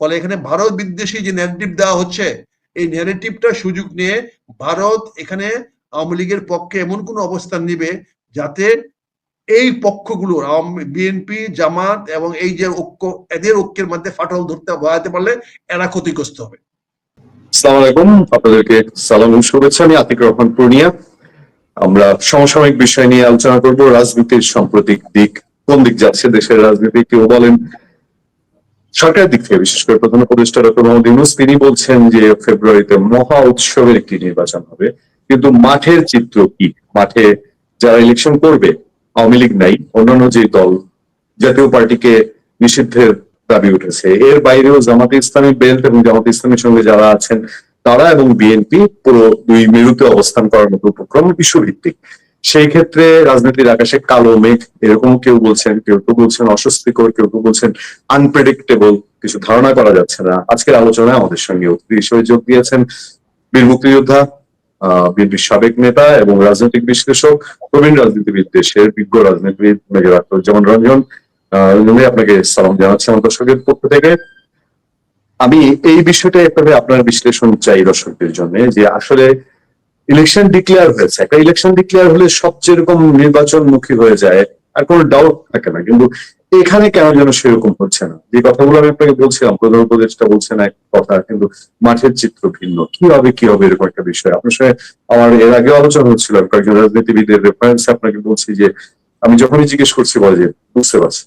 ফলে এখানে ভারত বিদ্বেষী যে ন্যারেটিভ দেওয়া হচ্ছে, এই ন্যারেটিভটা সুযোগ নিয়ে ভারত এখানে আওয়ামী লীগের পক্ষে এমন কোনো অবস্থান নিবে যাতে এই পক্ষগুলো বিএনপি জামাত এবং এই যে ঐক্য, এদের ঐক্যের মধ্যে ফাটল ধরতে বাড়াতে পারলে এরা ক্ষতিগ্রস্ত হবে। আলাইকুম। আপনাদেরকে সালাম শুভেচ্ছা। আমি আতিক রহমান পূর্ণিয়া। আমরা সমসাময়িক বিষয় নিয়ে আলোচনা করব। রাজনীতির সাম্প্রতিক দিক কোন দিক যাচ্ছে? দেশের রাজনীতি কেউ বলেন। সরকারের দিক থেকে, বিশেষ করে প্রধান উপদেষ্টা ডক্টর মোহাম্মদ ইউনুস, তিনি বলছেন যে ফেব্রুয়ারিতে মহা উৎসবের একটি নির্বাচন হবে। কিন্তু মাঠের চিত্র কি? মাঠে যারা ইলেকশন করবে, আওয়ামী লীগ নাই, অন্যান্য যে দল, জাতীয় পার্টিকে নিষিদ্ধের দাবি উঠেছে। এর বাইরেও জামাতে ইসলামী বেল্ট এবং জামাতে ইসলামের সঙ্গে যারা আছেন, তারা এবং বিএনপি পুরো দুই মেরুতে অবস্থান করার মতো উপক্রম বিশ্বভিত্তিক। সেই ক্ষেত্রে রাজনীতির আকাশে কালো মেঘ, এরকম কেউ বলছেন, কেউ কেউ বলছেন, অস্বস্তিকর, কেউ কেউ বলছেন আনপ্রেডিক্টেবল কিছু ধারণা করা যাচ্ছে না। আজকের আলোচনায় আমাদের সঙ্গে অতিথি হিসেবে যোগ দিয়েছেন বীর মুক্তিযোদ্ধা আহ বিএনপির সাবেক নেতা এবং রাজনৈতিক বিশ্লেষক, প্রবীণ রাজনীতিবিদ, দেশের বিজ্ঞ রাজনীতিবিদ, মেজর আখতারুজ্জামান রঞ্জন। আহ আপনাকে সালাম জানাচ্ছি আমার দর্শকের পক্ষ থেকে। আমি এই বিষয়টা একভাবে আপনার বিশ্লেষণ চাই দর্শকদের জন্য, যে আসলে ইলেকশন ডিক্লেয়ার হয়েছে। একটা ইলেকশন ডিক্লেয়ার হলে সব যেরকম নির্বাচনমুখী হয়ে যায় আর কোনো ডাউট থাকে না। কিন্তু এখানে কেন যেন সেরকম হচ্ছে না? যে কথাগুলো আমি আপনাকে বলছিলাম প্রধান উপদেষ্টা বলছেন এক কথা কিন্তু মাঠের চিত্র ভিন্ন। কি হবে কি হবে এরকম একটা বিষয়? আপনার সঙ্গে আমার এর আগে আলোচনা হচ্ছিল কয়েকজন রাজনীতিবিদের রেফারেন্স আপনাকে বলছি যে আমি যখনই জিজ্ঞেস করছি বলে যে বুঝতে পারছি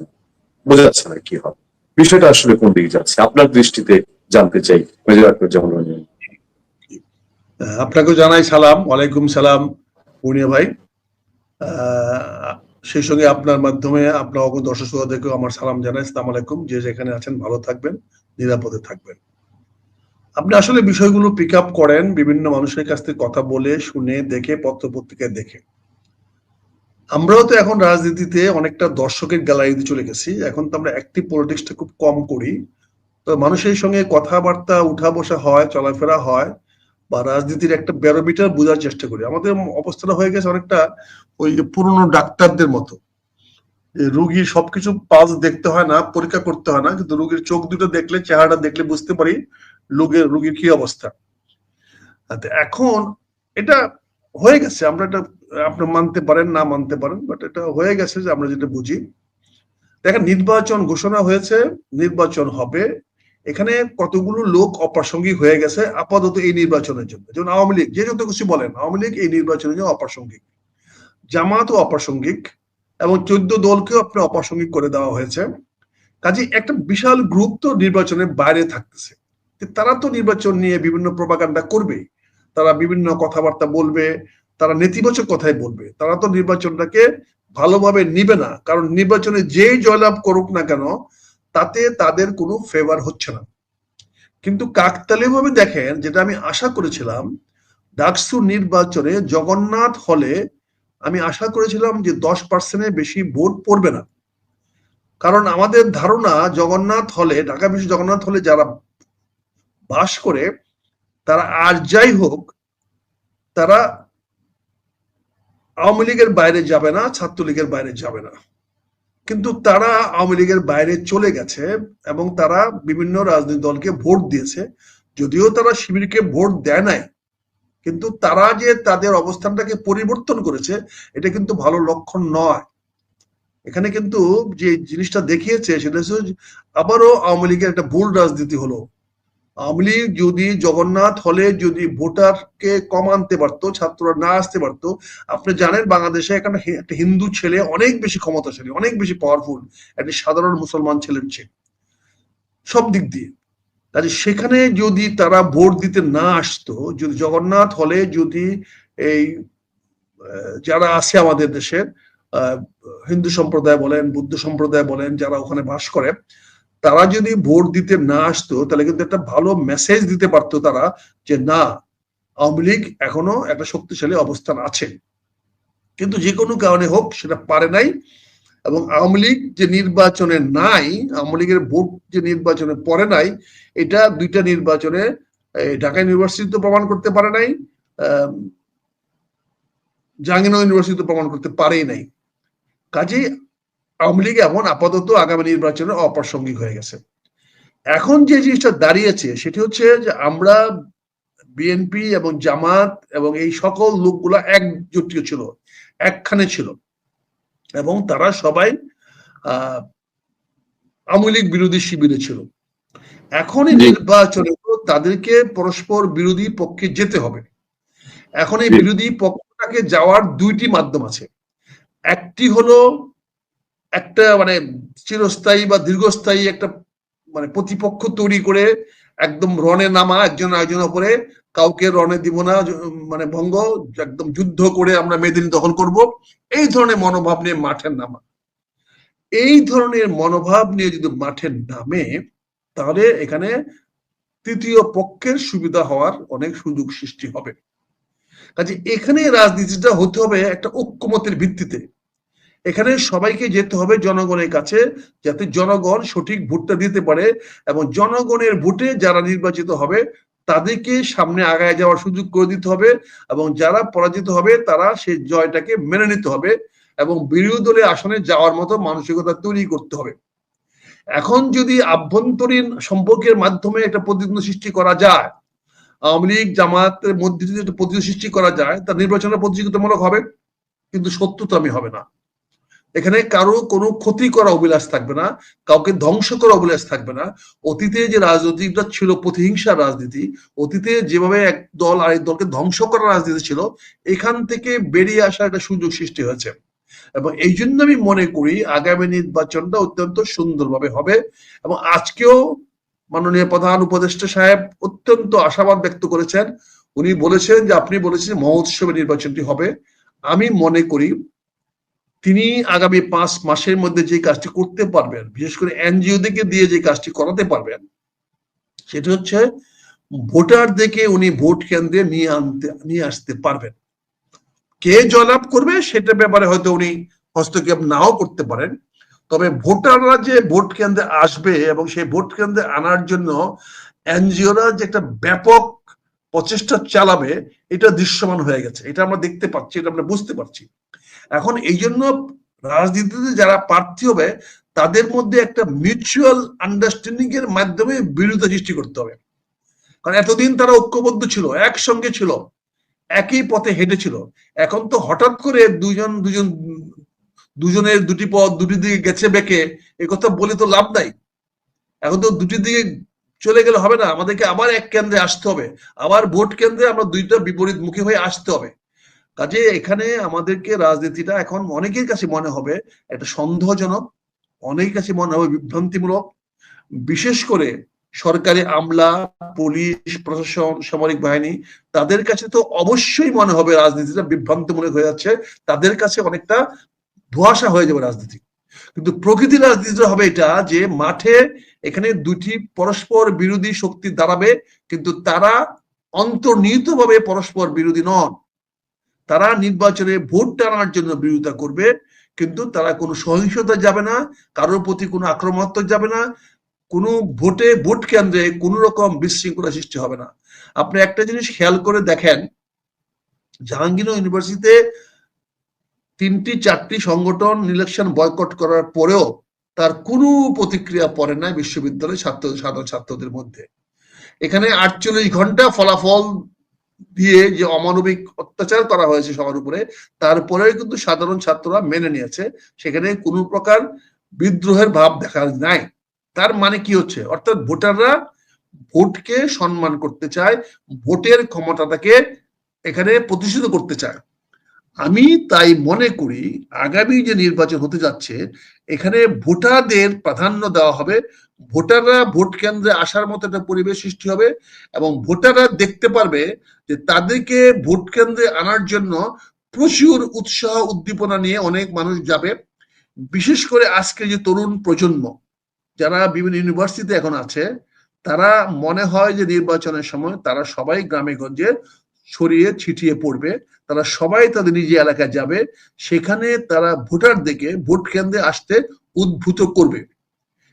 বোঝা যাচ্ছে না কি হবে বিষয়টা আসলে কোন দিকে যাচ্ছে? আপনার দৃষ্টিতে জানতে চাই মেজর রঞ্জন আহ, আপনাকেও জানাই সালাম, ওয়ালাইকুম সালাম, পূর্ণিয়া ভাই। সেই সঙ্গে আপনার মাধ্যমে আপনার অগণ দর্শক শ্রোতাদেরকেও আমার সালাম জানাই। সালাম আলাইকুম, যে যেখানে আছেন ভালো থাকবেন, নিরাপদে থাকবেন। আপনি আসলে বিষয়গুলো পিক আপ করেন, বিভিন্ন মানুষের কাছ থেকে কথা বলে, শুনে, দেখে পত্র পত্রিকায় দেখে। আমরাও তো এখন রাজনীতিতে অনেকটা দর্শকের গ্যালারিতে চলে গেছি। এখন তো আমরা অ্যাক্টিভ পলিটিক্সটা খুব কম করি। তো মানুষের সঙ্গে কথাবার্তা উঠা বসা হয়, চলাফেরা হয়। বা রাজনীতির একটা ব্যারোমিটার বোঝার চেষ্টা করি। আমাদের অবস্থাটা হয়ে গেছে অনেকটা ওই যে পুরনো ডাক্তারদের মতো। রুগীর সবকিছু পাস দেখতে হয় না, পরীক্ষা করতে হয় না, কিন্তু রুগীর চোখ দুটো দেখলে, চেহারাটা দেখলে বুঝতে পারি রোগের রুগীর কি অবস্থা। এখন এটা হয়ে গেছে, আমরা এটা আপনি মানতে পারেন, না মানতে পারেন বাট এটা হয়ে গেছে যে আমরা যেটা বুঝি। দেখেন, নির্বাচন ঘোষণা হয়েছে, নির্বাচন হবে। এখানে কতগুলো লোক অপ্রাসঙ্গিক হয়ে গেছে আপাতত এই নির্বাচনের জন্য। যেমন আওয়ামী লীগ, যে যত কিছু বলেন, আওয়ামী লীগ এই নির্বাচনের জন্য অপ্রাসঙ্গিক। জামাতও অপ্রাসঙ্গিক এবং চোদ্দ দলকেও আপনার অপ্রাসঙ্গিক করে দেওয়া হয়েছে। কাজে একটা বিশাল গ্রুপ তো নির্বাচনের বাইরে থাকতেছে। তারা তো নির্বাচন নিয়ে বিভিন্ন প্রপাগান্ডা করবে। তারা বিভিন্ন কথাবার্তা বলবে, তারা নেতিবাচক কথাই বলবে। তারা তো নির্বাচনটাকে ভালোভাবে নিবে না। কারণ নির্বাচনে যেই জয়লাভ করুক না কেন তাতে তাদের কোনো ফেভার হচ্ছে না। কিন্তু কাকতালীয় ভাবে দেখেন, যেটা আমি আশা করেছিলাম, ডাকসু নির্বাচনে জগন্নাথ হলে আমি আশা করেছিলাম যে দশ পার্সেন্টের বেশি ভোট পড়বে না। কারণ আমাদের ধারণা, জগন্নাথ হলে, ঢাকা বিশ্ব জগন্নাথ হলে যারা বাস করে, তারা আর যাই হোক, তারা আওয়ামী লীগের বাইরে যাবে না, ছাত্রলীগের বাইরে যাবে না। কিন্তু তারা আওয়ামী লীগের বাইরে চলে গেছে এবং তারা বিভিন্ন রাজনৈতিক দলকে ভোট দিয়েছে। যদিও তারা শিবিরকে ভোট দেয় নাই, কিন্তু তারা যে তাদের অবস্থানটাকে পরিবর্তন করেছে, এটা কিন্তু ভালো লক্ষণ নয়। এখানে কিন্তু যে জিনিসটা দেখিয়েছে সেটা হচ্ছে আবারও আওয়ামী লীগের একটা ভুল রাজনীতি হলো। আওয়ামী লীগ যদি জগন্নাথ হলে যদি ভোটারকে কম আনতে পারতো ছাত্ররা না আসতে পারতো আপনি জানেন বাংলাদেশে এখানে একটা হিন্দু ছেলে অনেক বেশি ক্ষমতাশালী অনেক বেশি পাওয়ারফুল একটা সাধারণ মুসলমান ছেলের চেয়ে। সব দিক দিয়ে। কাজে সেখানে যদি তারা ভোট দিতে না আসতো যদি জগন্নাথ হলে যদি এই আহ, যারা আছে আমাদের দেশের আহ, হিন্দু সম্প্রদায় বলেন বুদ্ধ সম্প্রদায় বলেন যারা ওখানে বাস করে তারা যদি ভোট দিতে না আসতো, তাহলে কিন্তু একটা ভালো মেসেজ দিতে পারতো তারা যে, না, আওয়ামী লীগ এখনও একটা শক্তিশালী অবস্থান আছে। কিন্তু যে কোনো কারণে হোক, সেটা পারে নাই এবং আওয়ামী লীগ যে নির্বাচনে নাই, আওয়ামী লীগের ভোট যে নির্বাচনে পড়ে নাই, এটা দুইটা নির্বাচনে ঢাকা ইউনিভার্সিটি তো প্রমাণ করতে পারে নাই জাহাঙ্গীরনগর ইউনিভার্সিটি তো প্রমাণ করতে পারেই নাই। কাজেই আওয়ামী লীগ এখন আপাতত আগামী নির্বাচনে অপ্রাসঙ্গিক হয়ে গেছে। এখন যে জিনিসটা দাঁড়িয়েছে সেটি হচ্ছে যে আমরা বিএনপি এবং জামাত এবং এই সকল লোকগুলো একজোটীয় ছিল একখানে ছিল এবং তারা সবাই আহ আওয়ামী লীগ বিরোধী শিবিরে ছিল। এখন এই নির্বাচনে তাদেরকে পরস্পর বিরোধী পক্ষে যেতে হবে। এখন এই বিরোধী পক্ষটাকে যাওয়ার দুইটি মাধ্যম আছে। একটি হলো একটা মানে চিরস্থায়ী বা দীর্ঘস্থায়ী একটা মানে প্রতিপক্ষ তৈরি করে একদম রনে নামা, একজন একজনের উপরে কাউকে রনে দিব না মানে ভঙ্গ, একদম যুদ্ধ করে আমরা মেদিনী দখল করব। এই ধরনের মনোভাব নিয়ে মাঠে নামা। এই ধরনের মনোভাব নিয়ে যদি মাঠে নামে, তাহলে এখানে তৃতীয় পক্ষের সুবিধা হওয়ার অনেক সুযোগ সৃষ্টি হবে। কাজে এখানে রাজনীতিটা হতে হবে একটা ঐক্যমতের ভিত্তিতে। এখানে সবাইকে যেতে হবে জনগণের কাছে যাতে জনগণ সঠিক ভোটটা দিতে পারে এবং জনগণের ভোটে যারা নির্বাচিত হবে তাদেরকে সামনে আগায় যাওয়ার সুযোগ করে দিতে হবে এবং যারা পরাজিত হবে তারা সেই জয়টাকে মেনে নিতে হবে এবং বিরোধী দলের আসনে যাওয়ার মতো মানসিকতা তৈরি করতে হবে। এখন যদি আভ্যন্তরীণ সম্পর্কের মাধ্যমে একটা প্রতিদ্বন্দ্ব সৃষ্টি করা যায়, আওয়ামী লীগ জামাতের মধ্যে যদি একটা প্রতিদ্বন্দ্ব সৃষ্টি করা যায় তা নির্বাচনের প্রতিযোগিতামূলক হবে, কিন্তু সত্য তো সত্যতামি হবে না। এখানে কারও কোনো ক্ষতি করা অভিলাষ থাকবে না, কাউকে ধ্বংস করা অভিলাষ থাকবে না। অতীতে যে রাজনীতিটা ছিল, প্রতিহিংসার রাজনীতি, অতীতে যেভাবে এক দল আরেক দলকে ধ্বংস করার রাজনীতি ছিল, এখান থেকে বেরিয়ে আসার একটা সুযোগ সৃষ্টি হয়েছে। এবং এই জন্য আমি মনে করি আগামী নির্বাচনটা অত্যন্ত সুন্দরভাবে হবে। এবং আজকেও মাননীয় প্রধান উপদেষ্টা সাহেব অত্যন্ত আশাবাদ ব্যক্ত করেছেন। উনি বলেছেন যে, আপনি বলেছেন মহোৎসবে নির্বাচনটি হবে। আমি মনে করি তিনি আগামী পাঁচ মাসের মধ্যে যে কাজটি করতে পারবেন, বিশেষ করে এনজিও থেকে দিয়ে যে কাজটি করাতে পারবেন, সেটা হচ্ছে ভোটার ভোটারদেরকে উনি ভোট কেন্দ্রে নিয়ে আনতে, নিয়ে আসতে পারবেন। কে জয়লাভ করবে সেটা ব্যাপারে হয়তো উনি হস্তক্ষেপ নাও করতে পারেন। তবে ভোটাররা যে ভোট কেন্দ্রে আসবে এবং সেই ভোট কেন্দ্রে আনার জন্য এনজিওরা যে একটা ব্যাপক প্রচেষ্টা চালাবে, এটা দৃশ্যমান হয়ে গেছে। এটা আমরা দেখতে পাচ্ছি, এটা আমরা বুঝতে পারছি। এখন এই জন্য রাজনীতিতে যারা প্রার্থী হবে, তাদের মধ্যে একটা মিউচুয়াল আন্ডারস্ট্যান্ডিং এর মাধ্যমে বিরোধিতা সৃষ্টি করতে হবে। কারণ এতদিন তারা ঐক্যবদ্ধ ছিল, একসঙ্গে ছিল, একই পথে হেঁটেছিল এখন তো হঠাৎ করে দুজন দুজন দুজনের দুটি পথ, দুটি দিকে গেছে বেঁকে, এ কথা বলে তো লাভ নাই। এখন তো দুটি দিকে চলে গেলে হবে না, আমাদেরকে আবার এক কেন্দ্রে আসতে হবে। আবার ভোট কেন্দ্রে আমরা দুইটা বিপরীত মুখী হয়ে আসতে হবে। কাজে এখানে আমাদেরকে রাজনীতিটা এখন অনেকের কাছে মনে হবে একটা সন্দেহজনক, অনেকের কাছে মনে হবে বিভ্রান্তিমূলক। বিশেষ করে সরকারি আমলা, পুলিশ, প্রশাসন, সামরিক বাহিনী, তাদের কাছে তো অবশ্যই মনে হবে রাজনীতিটা বিভ্রান্তিমূলক হয়ে যাচ্ছে। তাদের কাছে অনেকটা ধোয়াশা হয়ে যাবে রাজনীতি। কিন্তু প্রকৃতি রাজনীতিটা হবে এটা যে মাঠে এখানে দুটি পরস্পর বিরোধী শক্তি দাঁড়াবে, কিন্তু তারা অন্তর্নিহিতভাবে পরস্পর বিরোধী নন। তারা নির্বাচনে ভোট টানার জন্য বিরোধিতা করবে, কিন্তু তারা কোনো সহিংসতা যাবে না, কারোর প্রতি কোনো আক্রমণাত্মক যাবে না, কোনো ভোটে ভোট কেন্দ্রে কোনো রকম বিশৃঙ্খলা সৃষ্টি হবে না। আপনি একটা জিনিস খেয়াল করে দেখেন জাহাঙ্গীর ইউনিভার্সিটিতে তিনটি চারটি সংগঠন ইলেকশন বয়কট করার পরেও তার কোনো প্রতিক্রিয়া পড়ে না বিশ্ববিদ্যালয়ের ছাত্র সাধারণ ছাত্রদের মধ্যে। এখানে আটচল্লিশ ঘণ্টা ফলাফল দিয়ে যে অমানবিক অত্যাচার করা হয়েছে সবার উপরে তারপরে কিন্তু সাধারণ ছাত্ররা মেনে নিয়েছে। সেখানে কোনো প্রকার বিদ্রোহের ভাব দেখা নাই। তার মানে কি হচ্ছে? অর্থাৎ ভোটাররা ভোটকে সম্মান করতে চায়, ভোটের ক্ষমতাটাকে এখানে প্রতিষ্ঠিত করতে চায়। আমি তাই মনে করি, আগামী যে নির্বাচন হতে যাচ্ছে, এখানে ভোটারদের প্রাধান্য দেওয়া হবে ভোটাররা ভোট কেন্দ্রে আসার মতো একটা পরিবেশ সৃষ্টি হবে এবং ভোটাররা দেখতে পারবে যে তাদেরকে ভোট কেন্দ্রে আনার জন্য প্রচুর উৎসাহ উদ্দীপনা নিয়ে অনেক মানুষ যাবে। বিশেষ করে আজকে যে তরুণ প্রজন্ম, যারা বিভিন্ন ইউনিভার্সিটিতে এখন আছে, তারা মনে হয় যে নির্বাচনের সময় তারা সবাই গ্রামে গঞ্জে ছড়িয়ে ছিটিয়ে পড়বে, তারা সবাই তাদের নিজ এলাকায় যাবে, সেখানে তারা ভোটার ভোটারদেরকে ভোট কেন্দ্রে আসতে উদ্ভূত করবে।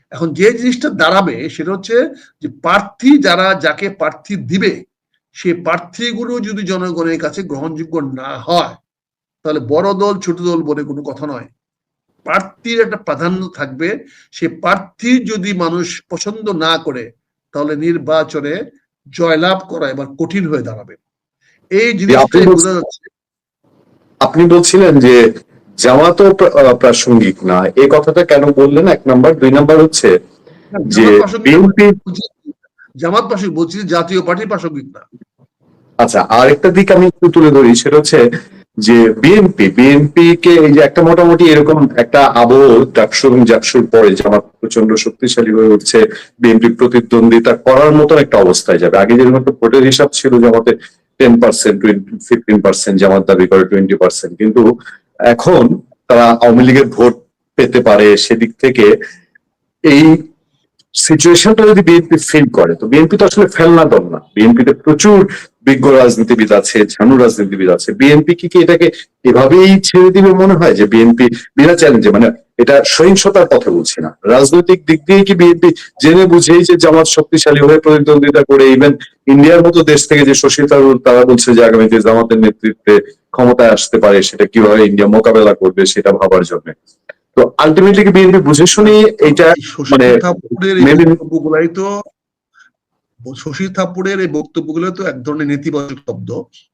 এখন যে জিনিসটা দাঁড়াবে সেটা হচ্ছে যে প্রার্থী যারা যাকে প্রার্থী দিবে সে প্রার্থীগুলো যদি জনগণের কাছে গ্রহণযোগ্য না হয় তাহলে বড় দল ছোট দল বলে কোনো কথা নয়। প্রার্থীর একটা প্রাধান্য থাকবে। সে প্রার্থী যদি মানুষ পছন্দ না করে তাহলে নির্বাচনে জয়লাভ করা এবার কঠিন হয়ে দাঁড়াবে। এই জিনিসটাই বলছেন- বোঝা যাচ্ছে। আপনি বলছিলেন যে জামাতও তো প্রাসঙ্গিক না। এই কথাটা কেন বললেন? এক নাম্বার। দুই নাম্বার হচ্ছে যে বিএনপি জামাত প্রাসঙ্গিক বলছি জাতীয় পার্টি প্রাসঙ্গিক না। আচ্ছা আরেকটা দিক আমি একটু তুলে ধরি সেটা হচ্ছে যে বিএনপি বিএনপি কে এই যে একটা মোটামুটি এরকম একটা আবহ ডাকসু এবং জাকসুর পরে জামাত প্রচণ্ড শক্তিশালী হয়ে উঠছে বিএনপি প্রতিদ্বন্দ্বিতা করার মতন একটা অবস্থায় যাবে। আগে যেরকম একটা ভোটের হিসাব ছিল জামাতে ten percent fifteen percent Jamaat দাবি করে টোয়েন্টি পার্সেন্ট কিন্তু এখন তারা আওয়ামী লীগের ভোট পেতে পারে সেদিক থেকে এই সিচুয়েশনটা যদি বিএনপি ফিল করে, তো বিএনপি তো আসলে ফেলনা দল না। বিএনপিতে প্রচুর বিজ্ঞ রাজনীতিবিদ আছে, ঝানু রাজনীতিবিদ আছে। বিএনপি কি এটাকে এভাবেই ছেড়ে দিবে মনে হয়? যে বিএনপি বিনা চ্যালেঞ্জে মানে এটা সহিংসতার কথা বলছি না। রাজনৈতিক দিক দিয়ে কি বিএনপি জেনে বুঝেই যে জামাত শক্তিশালী হয়ে প্রতিদ্বন্দ্বিতা করে ইভেন ইন্ডিয়ার মতো দেশ থেকে যে শশী তারা বলছে যে আগামীতে জামাতের নেতৃত্বে ক্ষমতায় আসতে পারে সেটা কীভাবে ইন্ডিয়া মোকাবেলা করবে সেটা ভাবার জন্য। তো আলটিমেটলি কি বিএনপি বুঝে শুনে এইটা শশী মানে থাপুরের এই বক্তব্যগুলাই তো শশী থাপুরের এই বক্তব্যগুলো তো এক ধরনের নেতিবাচক শব্দ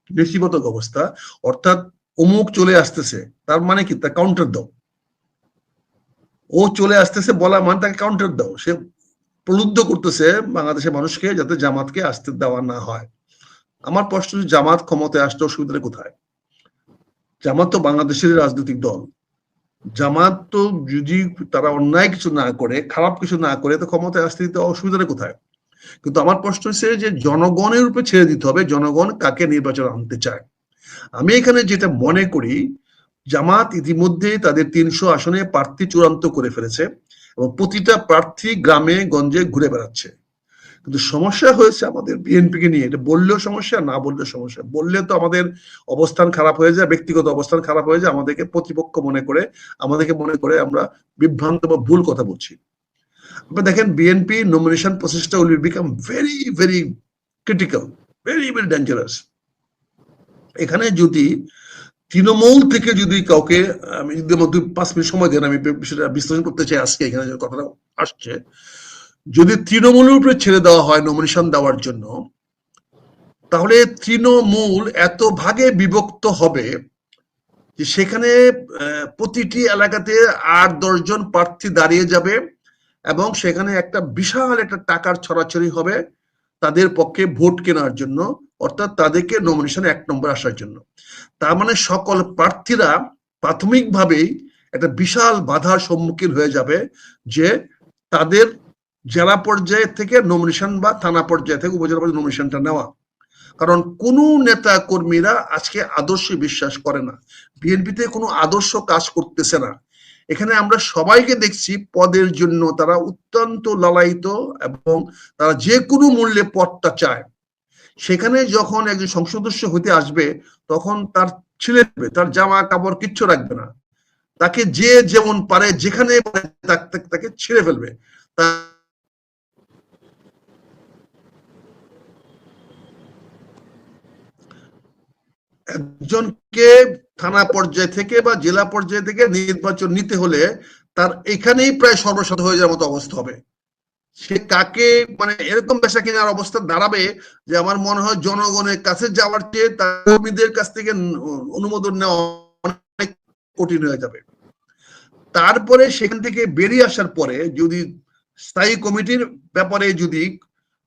নেতিবাচক অবস্থা। অর্থাৎ অমুক চলে আসতেছে তার মানে কি? তার কাউন্টার দাও। ও চলে আসতেছে বলা মানে তাকে কাউন্টার দাও। সে প্রলুব্ধ করতেছে বাংলাদেশের মানুষকে যাতে জামাতকে আসতে দেওয়া না হয়। আমার প্রশ্ন জামাত ক্ষমতায় আসতে অসুবিধা কোথায়? জামাত তো বাংলাদেশের রাজনৈতিক দল। জামাত তো যদি তারা অন্যায় কিছু না করে, খারাপ কিছু না করে, তো ক্ষমতায় আসতে দিতে অসুবিধাটা কোথায়? কিন্তু আমার প্রশ্ন হচ্ছে যে জনগণের উপরে ছেড়ে দিতে হবে, জনগণ কাকে নির্বাচন আনতে চায়? আমি এখানে যেটা মনে করি, জামাত ইতিমধ্যে তাদের তিনশো আসনে প্রার্থী চূড়ান্ত করে ফেলেছে এবং প্রতিটা প্রার্থী গ্রামে, গঞ্জে ঘুরে বেড়াচ্ছে। কিন্তু সমস্যা হয়েছে আমাদের বিএনপি কে নিয়ে। এটা বললেও সমস্যা, না বললেও সমস্যা। বললে তো আমাদের অবস্থান খারাপ হয়ে যায়, ব্যক্তিগত অবস্থান খারাপ হয়ে যায়। আমাদেরকে প্রতিপক্ষ মনে করে, আমাদেরকে মনে করে আমরা বিভ্রান্ত বা ভুল কথা বলছি। আপনি দেখেন, বিএনপি নমিনেশন প্রসেসটা will become very very critical very very dangerous এখানে যদি তৃণমূল থেকে যদি কাউকে, আমি যদি আমার দুই, পাঁচ মিনিট সময় দেন, আমি বিষয়টা বিশ্লেষণ করতে চাই আজকে এখানে কথাটা আসছে। যদি তৃণমূলের উপরে ছেড়ে দেওয়া হয় নমিনেশন দেওয়ার জন্য, তাহলে তৃণমূল এত ভাগে বিভক্ত হবে যে সেখানে প্রতিটি এলাকাতে আট দশজন প্রার্থী দাঁড়িয়ে যাবে এবং সেখানে একটা বিশাল একটা টাকার ছড়াছড়ি হবে তাদের পক্ষে ভোট কেনার জন্য, অর্থাৎ তাদেরকে নমিনেশন এক নম্বর আসার জন্য। তার মানে সকল প্রার্থীরা প্রাথমিকভাবেই একটা বিশাল বাধার সম্মুখীন হয়ে যাবে যে তাদের জেলা পর্যায়ে থেকে নমিনেশন বা থানা পর্যায়ে থেকে উপজেলা পর্যায়ে নমিনেশনটা নেওয়া। কারণ কোন নেতা কর্মীরা আজকে আদর্শে বিশ্বাস করে না। বিএনপিতে কোনো আদর্শ কাজ করতেছে না। এখানে আমরা সবাইকে দেখছি পদের জন্য তারা অত্যন্ত লালায়িত এবং তারা যে কোনো মূল্যে পদটা চায়। সেখানে যখন একজন সংসদ সদস্য হতে আসবে, তখন তার ছিলে তার জামা কাপড় কিচ্ছু রাখবে না। তাকে যে যেমন পারে, যেখানে তাক- ছেড়ে ফেলবে। তা- একজনকে থানা পর্যায় থেকে বা জেলা পর্যায় থেকে নির্বাচন নিতে হলে তার এখানেই প্রায় সর্বশত হয়ে যাওয়ার মতো অবস্থা হবে। সে কাকে মানে এরকম পেশা কেনার অবস্থা দাঁড়াবে যে আমার মনে হয় জনগণের কাছে যাওয়ার চেয়ে তার কর্মীদের কাছ থেকে অনুমোদন নেওয়া অনেক কঠিন হয়ে যাবে। তারপরে সেখান থেকে বেরিয়ে আসার পরে যদি স্থায়ী কমিটির ব্যাপারে যদি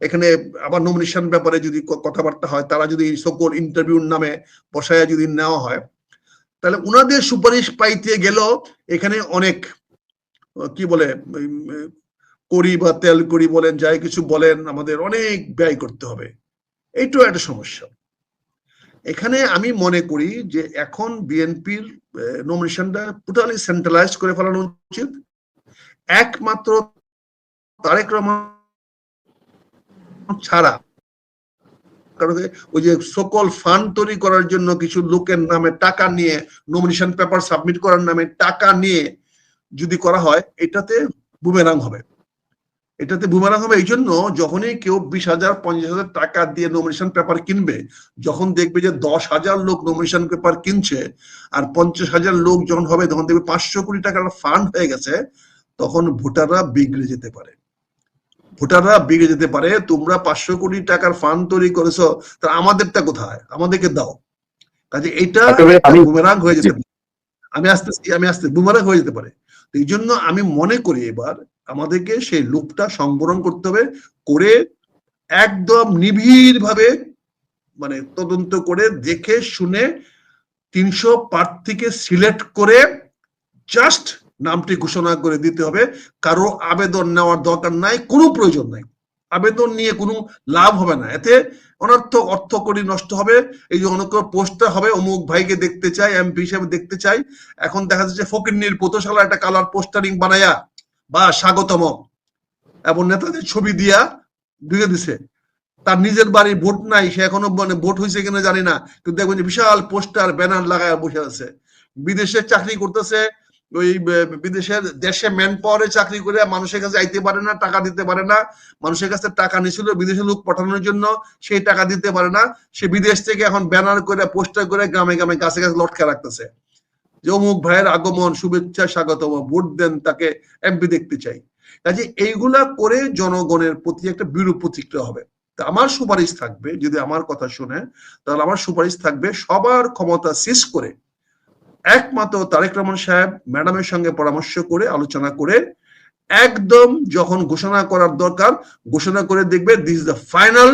এখানে আবার নমিনেশন ব্যাপারে যদি কথাবার্তা হয়, তারা যদি সকল ইন্টারভিউর নামে বসায় যদি নেওয়া হয়, তাহলে উনাদের সুপারিশ পাইতে গেলেও এখানে অনেক কি বলে করি বা তেল করি বলেন, যাই কিছু বলেন, আমাদের অনেক ব্যয় করতে হবে। এইটাও একটা সমস্যা। এখানে আমি মনে করি যে এখন বিএনপির নমিনেশনটা টোটালি সেন্ট্রালাইজ করে ফেলানো উচিত। একমাত্র তারেক রহমান ছাড়া। কারণ ওই যে সকল ফান্ড তৈরি করার জন্য কিছু লোকের নামে টাকা নিয়ে নমিনেশন পেপার সাবমিট করার নামে টাকা নিয়ে যদি করা হয়, এটাতে বুমেরাং হবে। এটাতে বুমারাং হবে এই জন্য যখনই কেউ বিশ হাজার, পঞ্চাশ হাজার টাকা দিয়ে নমিনেশন পেপার কিনবে, যখন দেখবে যে দশ হাজার লোক নমিনেশন পেপার কিনছে আর পঞ্চাশ হাজার লোক যখন হবে, তখন দেখবে পাঁচশো কোটি টাকার ফান্ড হয়ে গেছে, তখন ভোটাররা বিগড়ে যেতে পারে। ভোটাররা বিগড়ে যেতে পারে তোমরা পাঁচশো কোটি টাকার ফান্ড তৈরি করেছ তা আমাদেরটা কোথায়? আমাদেরকে দাও। কাজে এটা বুমেরাং হয়ে যেতে পারে। আমি আসতেছি আমি আসতে বুমেরাং হয়ে যেতে পারে। এই জন্য আমি মনে করি এবার আমাদেরকে সেই লুপটা সংবরণ করতে হবে করে একদম নিবিড় ভাবে মানে তদন্ত করে দেখে শুনে তিনশো প্রার্থীকে সিলেক্ট করে জাস্ট নামটি ঘোষণা করে দিতে হবে। কারও আবেদন নেওয়ার দরকার নাই, কোনো প্রয়োজন নাই। আবেদন নিয়ে কোনো লাভ হবে না। এতে অনর্থক অর্থ কোটি নষ্ট হবে। এই যে অনেক পোস্টার হবে, অমুক ভাইকে দেখতে চাই, এমপি হিসেবে দেখতে চাই। এখন দেখা যাচ্ছে ফকিরনির পোতশালা একটা কালার পোস্টারিং বানায়া, বা স্বাগতম। এবং নেতাদের ছবি দিয়া দিয়ে দিছে। তার নিজের বাড়ি ভোট নাই, সে এখনও মানে ভোট হয়েছে কিনা জানি না। কিন্তু দেখবেন যে বিশাল পোস্টার, ব্যানার লাগায় বসে আছে। বিদেশে চাকরি করতেছে ওই বিদেশের দেশে ম্যান পাওয়ারে চাকরি করে মানুষের কাছে আইতে পারে না, টাকা দিতে পারে না। মানুষের কাছে টাকা নিছিল, বিদেশে লোক পাঠানোর জন্য সেই টাকা দিতে পারে না। সে বিদেশ থেকে এখন ব্যানার করে পোস্টার করে গ্রামে গ্রামে কাছে কাছে লটকা রাখতেছে। যে অমুক ভাইয়ের আগমন, শুভেচ্ছা স্বাগতম, ভোট দেন তাকে, এমপি দেখতে চাই। কাজে এইগুলা করে জনগণের প্রতি একটা বিরূপ প্রতিক্রিয়া হবে। তা আমার সুপারিশ থাকবে, যদি আমার কথা শুনে, তাহলে আমার সুপারিশ থাকবে সবার ক্ষমতা শেষ করে একমাত্র তারেক রহমান সাহেব ম্যাডামের সঙ্গে পরামর্শ করে, আলোচনা করে, একদম যখন ঘোষণা করার দরকার, ঘোষণা করে দেখবে দিস দ্য ফাইনাল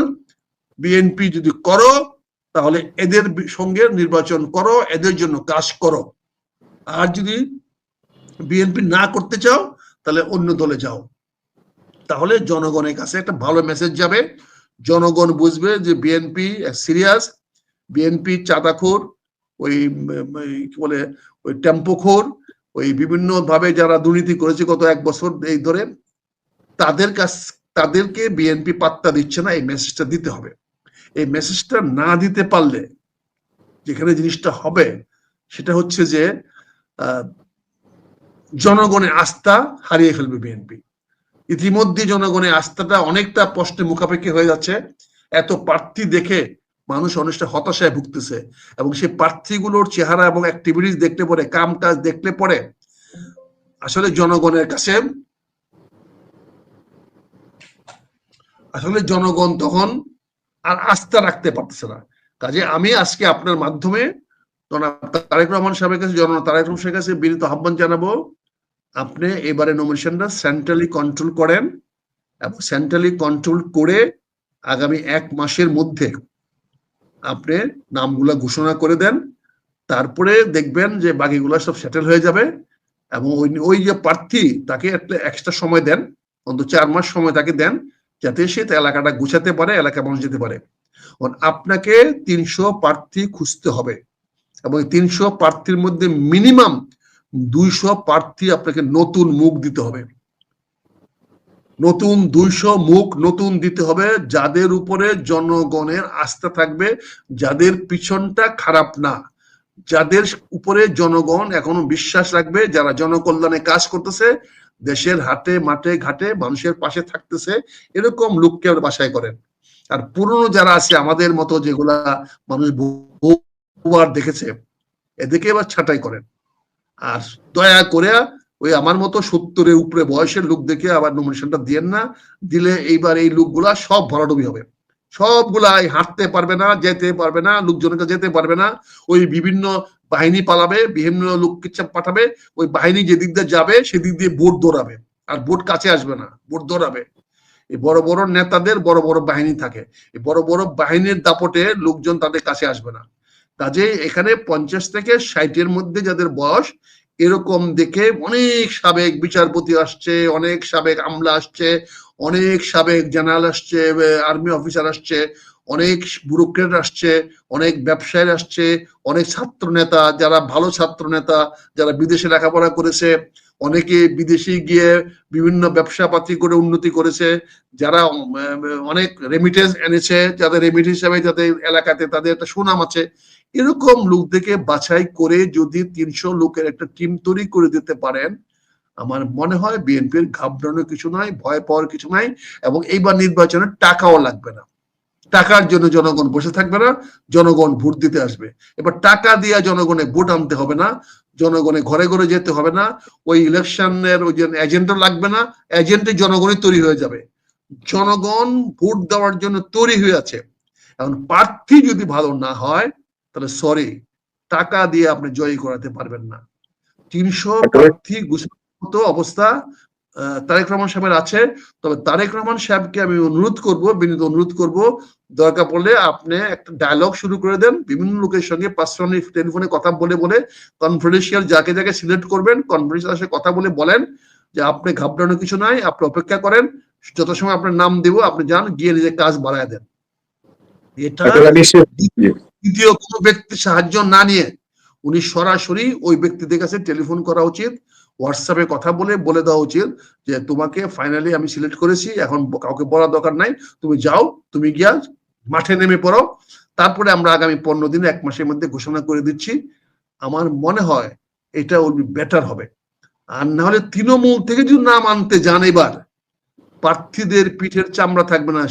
বিএনপি যদি করো, তাহলে এদের সঙ্গে নির্বাচন করো, এদের জন্য কাজ করো। আর যদি বিএনপি না করতে চাও, তাহলে অন্য দলে যাও। তাহলে জনগণের কাছে একটা ভালো মেসেজ যাবে। জনগণ বুঝবে যে বিএনপি সিরিয়াস বিএনপি চাঁদাখোর ওই কি বলে, ওই টেম্পোখোর, ওই বিভিন্ন ভাবে যারা দুর্নীতি করেছে গত এক বছর এই ধরে, তাদের কাছ, তাদেরকে বিএনপি পাত্তা দিচ্ছে না, এই মেসেজটা দিতে হবে। এই মেসেজটা না দিতে পারলে যেখানে জিনিসটা হবে, সেটা হচ্ছে যে জনগণের আস্থা হারিয়ে ফেলবে বিএনপি। ইতিমধ্যে জনগণের আস্থাটা অনেকটা প্রশ্নে মুখাপেক্ষি হয়ে যাচ্ছে। এত প্রার্থী দেখে মানুষ অনেকটা হতাশায় ভুগতেছে এবং সেই প্রার্থীগুলোর চেহারা এবং অ্যাক্টিভিটিস দেখতে পরে, কাম কাজ দেখলে পরে, আসলে জনগণের কাছে, আসলে জনগণ তখন আর আস্থা রাখতে পারতেছে না। কাজে আমি আজকে আপনার মাধ্যমে তারেক রহমান সাহেবের কাছে, জনাব তারেক রহমান সাহেবের কাছে বিনীত আহ্বান জানাব, আপনি এবারে নমিনেশনটা সেন্ট্রালি কন্ট্রোল করেন এবং সেন্ট্রালি কন্ট্রোল করে আগামী এক মাসের মধ্যে আপনি নামগুলা ঘোষণা করে দেন, তারপরে দেখবেন যে বাকিগুলা সব সেটেল হয়ে যাবে এবং ওই ওই যে প্রার্থী তাকে একটা এক্সট্রা সময় দেন, অন্তত চার মাস সময় তাকে দেন, যাতে সে এলাকাটা গুছাতে পারে, এলাকা মানুষ যেতে পারে। আপনাকে তিনশো প্রার্থী খুঁজতে হবে এবং তিনশো প্রার্থীর মধ্যে মিনিমাম দুইশো প্রার্থী আপনাকে নতুন মুখ দিতে হবে। নতুন দুইশো মুখ নতুন দিতে হবে, যাদের উপরে জনগণের আস্থা থাকবে, যাদের পিছনটা খারাপ না, যাদের উপরে জনগণ এখনও বিশ্বাস রাখবে, যারা জনকল্যাণে কাজ করতেছে, দেশের হাটে, মাঠে, ঘাটে মানুষের পাশে থাকতেছে, এরকম লোককে বাসায় করেন। আর পুরনো যারা আছে, আমাদের মতো যেগুলা মানুষ বহুবার দেখেছে, এদেরকে এবার ছাঁটাই করেন। আর দয়া করে ওই আমার মতো সত্তরের উপরে বয়সের লোক দেখে আবার নমিনেশনটা দিয়েন না, দিলে এইবার এই লোকগুলা সব ভরাডুবি হবে। সবগুলাই হাঁটতে পারবে না, যেতে পারবে না, লোকজনের কাছে যেতে পারবে না। ওই বিভিন্ন বাহিনী পালাবে, বিভিন্ন লোক পাঠাবে, ওই বাহিনী যেদিক দিয়ে যাবে সেদিক দিয়ে ভোট দৌড়াবে। আর ভোট কাছে আসবে না ভোট দৌড়াবে। এই বড় বড় নেতাদের বড় বড় বাহিনী থাকে। এই বড় বড় বাহিনীর দাপটে লোকজন তাদের কাছে আসবে না। কাজে এখানে পঞ্চাশ থেকে ষাটের মধ্যে যাদের বয়স এরকম দেখে অনেক সাবেক বিচারপতি আসছে, অনেক সাবেক আমলা আসছে, অনেক সাবেক জেনারেল আসছে, আর্মি অফিসার আসছে, অনেক ব্যুরোক্রেট আসছে, অনেক ব্যবসায়ী আসছে, অনেক ছাত্র নেতা, যারা ভালো ছাত্র নেতা, যারা বিদেশে লেখাপড়া করেছে, অনেকে বিদেশে গিয়ে বিভিন্ন ব্যবসা পাতি করে উন্নতি করেছে, যারা অনেক রেমিটেন্স এনেছে, যাদের রেমিটেন্স হিসাবে যাদের এলাকাতে তাদের একটা সুনাম আছে। এরকম লোকদেরকে বাছাই করে যদি তিনশো লোকের একটা টিম তৈরি করে দিতে পারেন, আমার মনে হয় বিএনপির ঘাবড়ানোর কিছু নাই, ভয় পাওয়ার কিছু নাই, এবং এইবার নির্বাচনে টাকাও লাগবে না। টাকার জন্য জনগণ বসে থাকবে না, জনগণ ভোট দিতে আসবে। এবার টাকা দিয়ে জনগণে ভোট আনতে হবে না, জনগণে ঘরে ঘরে যেতে হবে না, ওই ইলেকশনের ওই যে এজেন্টও লাগবে না এজেন্টে জনগণই তৈরি হয়ে যাবে। জনগণ ভোট দেওয়ার জন্য তৈরি হয়ে আছে। এখন প্রার্থী যদি ভালো না হয় তাহলে সরি টাকা দিয়ে আপনি জয়ী করাতে পারবেন না। তিনশো প্রার্থী ঘোষণার মতো অবস্থা তারেক রহমান সাহেবের আছে। তবে তারেক রহমান সাহেবকে আমি অনুরোধ করব বিনীত অনুরোধ করব দরকার পড়লে আপনি একটা ডায়লগ শুরু করে দেন বিভিন্ন লোকের সঙ্গে পার্সোনালি টেলিফোনে কথা বলে বলে কনফিডেন্সিয়াল যাকে যাকে সিলেক্ট করবেন কনফিডেন্সিয়াল সাথে কথা বলে বলেন যে আপনি ঘাবড়ানো কিছু নাই আপনি অপেক্ষা করেন যত সময় আপনার নাম দেবো আপনি যান গিয়ে নিজের কাজ বাড়ায় দেন। এটা নিশ্চিত তৃতীয় কোনো ব্যক্তির সাহায্য না নিয়ে উনি সরাসরি ওই ব্যক্তিদের কাছে টেলিফোন করা উচিত হোয়াটসঅ্যাপে কথা বলে বলে দেওয়া উচিত যে তোমাকে ফাইনালি আমি সিলেক্ট করেছি, এখন কাউকে বলার দরকার নাই, তুমি যাও, তুমি গিয়া মাঠে নেমে পড়ো। তারপরে আমরা আগামী পনেরো দিন, এক মাসের মধ্যে ঘোষণা করে দিচ্ছি, আমার মনে হয় এটা ওর বেটার হবে। আর না হলে তৃণমূল থেকে যদি নাম আনতে যান এবার, প্রার্থীদের পিঠের চামড়া থাকবে না,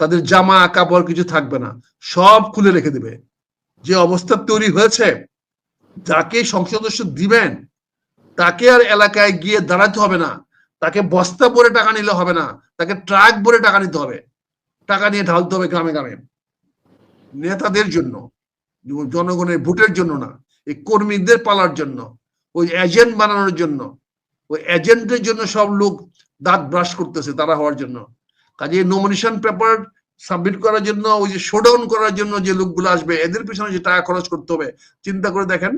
তাদের জামা কাপড় কিছু থাকবে না, সব খুলে রেখে দেবে। যে অবস্থা তৈরি হয়েছে, যাকে সংসদ সদস্য দিবেন, তাকে আর এলাকায় গিয়ে দাঁড়াতে হবে না। তাকে বস্তা ভরে টাকা নিলে হবে না, তাকে ট্রাক ভরে টাকা নিতে হবে। টাকা নিয়ে ঢালতে হবে গ্রামে গ্রামে। নেতাদের জন্য, জনগণের ভোটের জন্য না, এই কর্মীদের পালার জন্য, ওই এজেন্ট বানানোর জন্য, ওই এজেন্টের জন্য সব লোক দাঁত ব্রাশ করতেছে তারা হওয়ার জন্য। কাজে নমিনেশন পেপার সাবমিট করার জন্য ওই যে শোডাউন করার জন্য যে লোকগুলো আসবে এদের পিছনে যে টাকা খরচ করতে হবে চিন্তা করে দেখেন।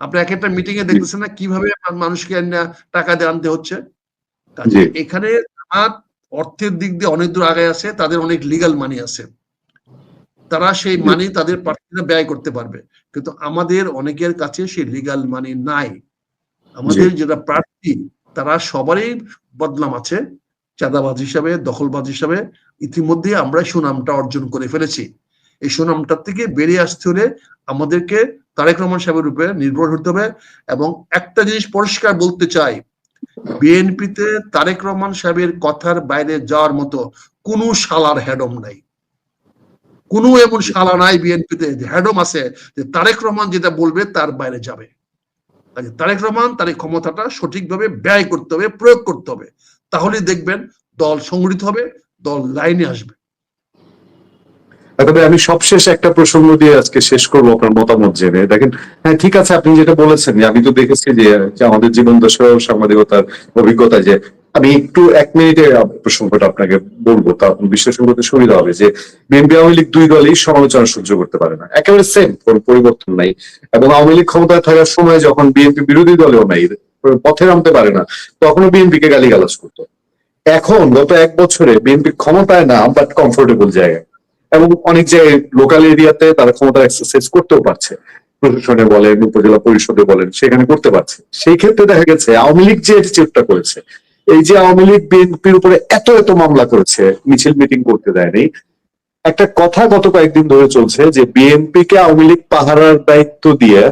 আপনি এক একটা মিটিং এ দেখতেছেন না কীভাবে মানুষকে টাকা দিয়ে আনতে হচ্ছে। এখানে জামাত অর্থের দিক দিয়ে অনেক দূর আগে আছে তাদের অনেক লিগাল মানি আছে। তারা সেই মানি তাদের প্রার্থীরা ব্যয় করতে পারবে। কিন্তু আমাদের অনেকের কাছে সেই লিগাল মানি নাই। আমাদের যেটা প্রার্থী তারা সবারই বদনাম আছে। চাঁদাবাজ হিসাবে, দখলবাজ হিসাবে ইতিমধ্যে আমরা সুনামটা অর্জন করে ফেলেছি। এই সুনামটার থেকে বেরিয়ে আসতে হলে আমাদেরকে তারেক রহমান সাহেবের উপরে নির্ভর হতে হবে এবং একটা জিনিস পরিষ্কার বলতে চাই, বিএনপিতে তারেক রহমান সাহেবের কথার বাইরে যাওয়ার মতো কোনো শালার হ্যাডম নাই। কোনো এমন শালা নাই বিএনপিতে হ্যাডম আছে যে তারেক রহমান যেটা বলবে তার বাইরে যাবে। তারেক রহমান তার ক্ষমতাটা সঠিকভাবে ব্যয় করতে হবে, প্রয়োগ করতে হবে। তাহলে দেখবেন দল সংগঠিত হবে, দল লাইনে আসবে। তবে আমি সবশেষ একটা প্রসঙ্গ দিয়ে আজকে শেষ করব আপনার মতামত জেনে। দেখেন হ্যাঁ ঠিক আছে, আপনি যেটা বলেছেন যে আমি তো দেখেছি যে আমাদের জীবন দশা সাংবাদিকতার অভিজ্ঞতা যে, আমি একটু এক মিনিটে প্রসঙ্গটা আপনাকে বলব, তা বিশ্লেষণ করতে সুবিধা হবে যে, বিএনপি আওয়ামী লীগ দুই দলই সমালোচনা সহ্য করতে পারে না। একেবারে সেম কোন পরিবর্তন নাই। এবং আওয়ামী লীগ ক্ষমতায় থাকার সময় যখন বিএনপি বিরোধী দলেও নাই পথে নামতে পারে না। তখনও বিএনপিকে গালিগালাজ করতো। এখন গত এক বছরে বিএনপি ক্ষমতায় না বাট কমফোর্টেবল জায়গায়। এবং অনেক জায়গায় লোকাল এরিয়াতে তারা ক্ষমতা এক্সারসাইজ করতেও পারছে। প্রশাসনে বলেন, উপজেলা পরিষদে বলেন, সেখানে করতে পারছে। সেই ক্ষেত্রে দেখা গেছে, আওয়ামী লীগ যে অ্যাটিটিউডটা করেছে, এই যে আওয়ামী লীগ বিএনপির উপরে এত এত মামলা করেছে, মিছিল মিটিং করতে দেয়নি। একটা কথা গত কয়েকদিন ধরে চলছে যে বিএনপি কে আওয়ামী লীগ পাহারার দায়িত্ব দিয়ে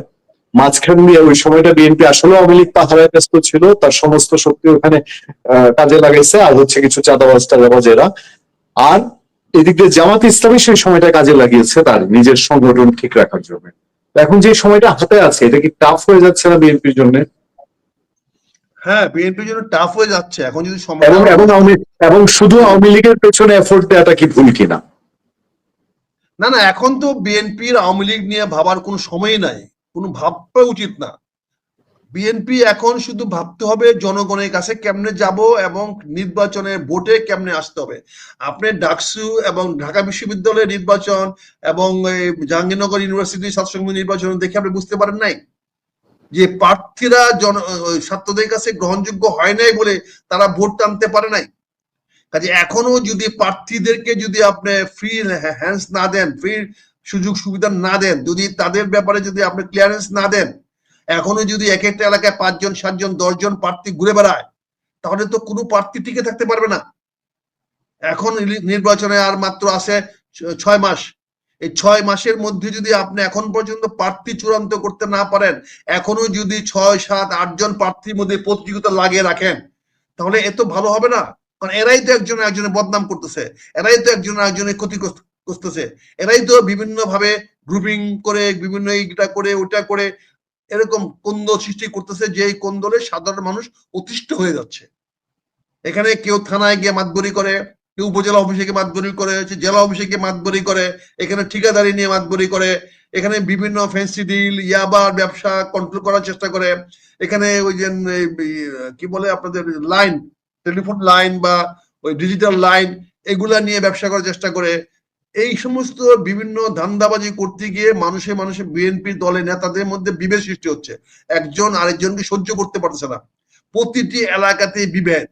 মাঝখান দিয়ে ওই সময়টা বিএনপি আসলে আওয়ামী লীগ পাহারায় ব্যস্ত ছিল তার সমস্ত শক্তি ওখানে কাজে লাগাইছে আর হচ্ছে কিছু চাঁদাবাজ টাদাবাজ এরা আর এদিক দিয়ে জামাত ইসলামী সেই সময়টা কাজে লাগিয়েছে তার নিজের সংগঠন ঠিক রাখার জন্য। এখন যে সময়টা হাতে আছে এটা কি টাফ হয়ে যাচ্ছে না বিএনপির জন্য? হ্যাঁ বিএনপির জন্য টাফ হয়ে যাচ্ছে। এখন যদি এবং এবং আওয়ামী এবং শুধু আওয়ামী লীগের পেছনে এফোর্ট দেওয়াটা কি ভুল কিনা? না না এখন তো বিএনপির আওয়ামী লীগ নিয়ে ভাবার কোনো সময় নাই। কোনো ভাবতে উচিত না। বিএনপি এখন শুধু ভাবতে হবে জনগণের কাছে কেমনে যাব এবং নির্বাচনের ভোটে কেমনে আসতে হবে। আপনি ডাকসু এবং ঢাকা বিশ্ববিদ্যালয়ের নির্বাচন এবং জাহাঙ্গীরনগর ইউনিভার্সিটি ছাত্রসংঘ নির্বাচন দেখে আপনি বুঝতে পারেন নাই? যে প্রার্থীরা জন, ছাত্রদের কাছে গ্রহণযোগ্য হয় নাই বলে তারা ভোট টানতে পারে নাই। কাজে এখনও যদি প্রার্থীদেরকে যদি আপনি ফ্রি হ্যান্ডস না দেন ফ্রি সুযোগ সুবিধা না দেন, যদি তাদের ব্যাপারে যদি আপনি ক্লিয়ারেন্স না দেন এখনও যদি এক একটা এলাকায় পাঁচজন, সাতজন, দশজন প্রার্থী ঘুরে বেড়ায়, তাহলে তো কোনো প্রার্থী টিকে থাকতে পারবে না। এখন নির্বাচনে আর মাত্র আছে ছয় মাস। এই ছয় মাসের মধ্যে যদি আপনি এখন পর্যন্ত প্রার্থী চূড়ান্ত করতে না পারেন এখনও যদি ছয়, সাত, আটজন প্রার্থীর মধ্যে প্রতিযোগিতা লাগিয়ে রাখেন, তাহলে এত ভালো হবে না। কারণ এরাই তো একজন একজনের বদনাম করতেছে, এরাই তো একজন একজনের ক্ষতি করতে- করতেছে এরাই তো বিভিন্ন ভাবে গ্রুপিং করে, বিভিন্ন এইটা করে ওটা করে, এরকম কোন্দল সৃষ্টি করতেছে যে কোন্দলে সাধারণ মানুষ অতিষ্ঠ হয়ে যাচ্ছে। এখানে কেউ থানায় গিয়ে মাতবরি করে, কেউ উপজেলা অফিসে গিয়ে মাতবরি করে জেলা অফিসে গিয়ে মাতবরি করে, এখানে ঠিকাদারি নিয়ে মাতবরি করে, এখানে বিভিন্ন ফ্যান্সি ডিল ইয়াবার ব্যবসা কন্ট্রোল করার চেষ্টা করে, এখানে ওই যে কি বলে আপনাদের লাইন টেলিফোন লাইন বা ওই ডিজিটাল লাইন এগুলা নিয়ে ব্যবসা করার চেষ্টা করে। এই সমস্ত বিভিন্ন ধান্দাবাজি করতে গিয়ে মানুষে মানুষে বিএনপি দলের নেতাদের মধ্যে বিভেদ সৃষ্টি হচ্ছে। একজন আরেকজনকে সহ্য করতে পারছে না। প্রতিটি এলাকাতে বিভেদ।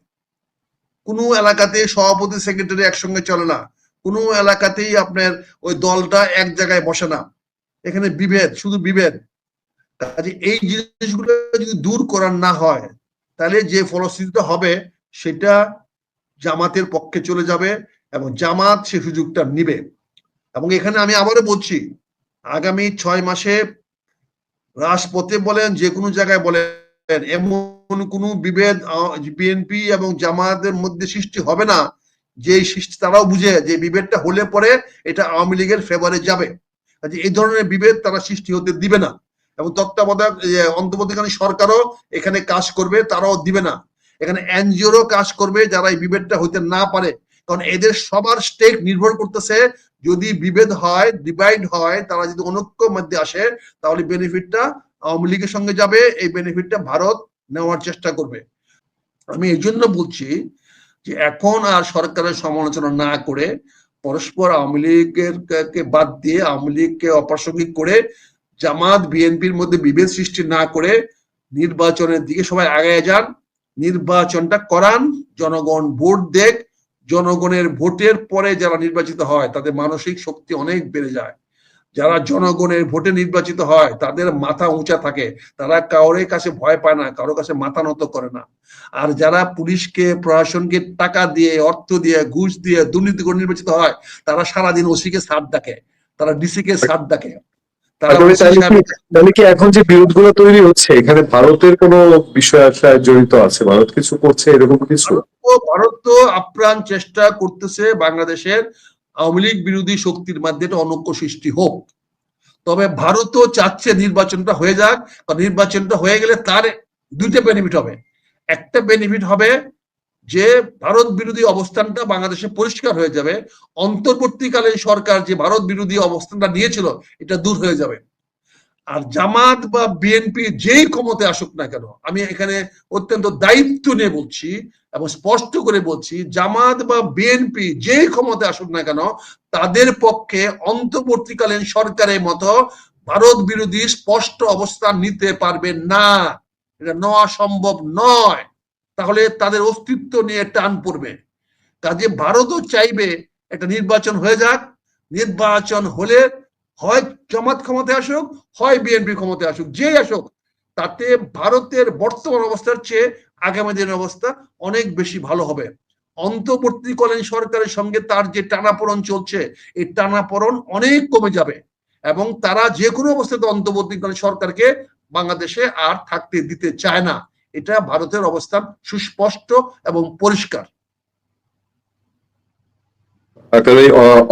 কোনো এলাকাতে সভাপতি, সেক্রেটারি একসঙ্গে চলে না। কোনো এলাকাতেই আপনার ওই দলটা এক জায়গায় বসে না। এখানে বিভেদ, শুধু বিভেদ। কাজে এই জিনিসগুলো যদি দূর করার না হয়, তাহলে যে ফলশ্রুতিটা হবে, সেটা জামাতের পক্ষে চলে যাবে। এবং জামাত সে সুযোগটা নিবে। এবং এখানে আমি আবারও বলছি, আগামী ছয় মাসে রাজপথে বলেন, যে কোনো জায়গায় বলেন, এমন কোনো বিভেদ বিএনপি এবং জামাতের মধ্যে সৃষ্টি হবে না যে সৃষ্টি তারাও বুঝে, যে বিভেদটা হলে পরে এটা আওয়ামী লীগের ফেভারে যাবে। কাজে এই ধরনের বিভেদ তারা সৃষ্টি হতে দিবে না। এবং তত্ত্বাবধায়ক অন্তর্বর্তীকালীন সরকারও এখানে কাজ করবে, তারাও দিবে না। এখানে এনজিওরও কাজ করবে, যারা এই বিভেদটা হইতে না পারে। কারণ এদের সবার স্টেক নির্ভর করতেছে, যদি বিভেদ হয় ডিভাইড হয়, তারা যদি অনৈক্যর মধ্যে আসে, তাহলে বেনিফিটটা আওয়ামী লীগের সঙ্গে যাবে, এই বেনিফিটটা ভারত নেওয়ার চেষ্টা করবে। আমি এই জন্য বলছি যে এখন আর সরকারের সমালোচনা না করে পরস্পর আওয়ামী লীগের বাদ দিয়ে আওয়ামী লীগকে অপ্রাসঙ্গিক করে জামাত, বিএনপির মধ্যে বিভেদ সৃষ্টি না করে নির্বাচনের দিকে সবাই আগায় যান, নির্বাচনটা করান, জনগণ ভোট দেখ জনগণের ভোটের পরে যারা নির্বাচিত হয়, তাদের মানসিক শক্তি অনেক বেড়ে যায়। যারা জনগণের ভোটে নির্বাচিত হয়, তাদের মাথা উঁচা থাকে। তারা কারোর কাছে ভয় পায় না কারোর কাছে মাথা নত করে না। আর যারা পুলিশকে, প্রশাসনকে টাকা দিয়ে, অর্থ দিয়ে, ঘুষ দিয়ে দুর্নীতি করে নির্বাচিত হয়, তারা সারাদিন ওসিকে সার ডাকে। তারা ডিসি কে সার ডাকে। তাহলে কি এখন যে বিরোধগুলো তৈরি হচ্ছে এখানে ভারতের কোনো বিষয় আশায় জড়িত আছে? ভারত কিছু করছে এরকম কিছু? ভারত তো আপ্রাণ চেষ্টা করতেছে বাংলাদেশের আওয়ামী লীগ বিরোধী শক্তির মধ্যে একটা অনৈক্য সৃষ্টি হোক। তবে ভারতও চাচ্ছে নির্বাচনটা হয়ে যাক নির্বাচনটা হয়ে গেলে তার দুইটা বেনিফিট হবে। একটা বেনিফিট হবে যে ভারত বিরোধী অবস্থানটা বাংলাদেশে পরিষ্কার হয়ে যাবে অন্তর্বর্তীকালীন সরকার যে ভারত বিরোধী অবস্থানটা নিয়েছিল, এটা দূর হয়ে যাবে। আর জামাত বা বিএনপি যেই ক্ষমতে আসুক না কেন, আমি এখানে অত্যন্ত দায়িত্ব নিয়ে বলছি এবং স্পষ্ট করে বলছি, জামাত বা বিএনপি যেই ক্ষমতায় আসুক না কেন, তাদের পক্ষে অন্তর্বর্তীকালীন সরকারের মতো ভারত বিরোধী স্পষ্ট অবস্থান নিতে পারবে না। এটা নেওয়া সম্ভব নয়। তাহলে তাদের অস্তিত্ব নিয়ে টান পড়বে। কাজে ভারতও চাইবে একটা নির্বাচন হয়ে যাক। নির্বাচন হলে হয় জামাত ক্ষমতায় আসুক, হয় বিএনপি ক্ষমতায় আসুক, যেই আসুক, তাতে ভারতের বর্তমান অবস্থার চেয়ে আগামী দিনের অবস্থা অনেক বেশি ভালো হবে। অন্তর্বর্তীকালীন সরকারের সঙ্গে তার যে টানাপোড়ন চলছে, এই টানাপোড়ন অনেক কমে যাবে এবং তারা যে কোনো অবস্থাতে অন্তর্বর্তীকালীন সরকারকে বাংলাদেশে আর থাকতে দিতে চায় না। এটা ভারতের অবস্থান সুস্পষ্ট এবং পরিষ্কার।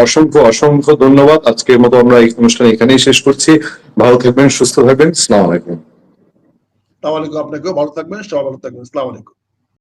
অসংখ্য অসংখ্য ধন্যবাদ। আজকের মতো আমরা এই অনুষ্ঠান এখানেই শেষ করছি। ভালো থাকবেন সুস্থ থাকবেন। সালাম আলাইকুম আপনাকেও ভালো থাকবেন সবাই ভালো থাকবেন। সালাম আলাইকুম।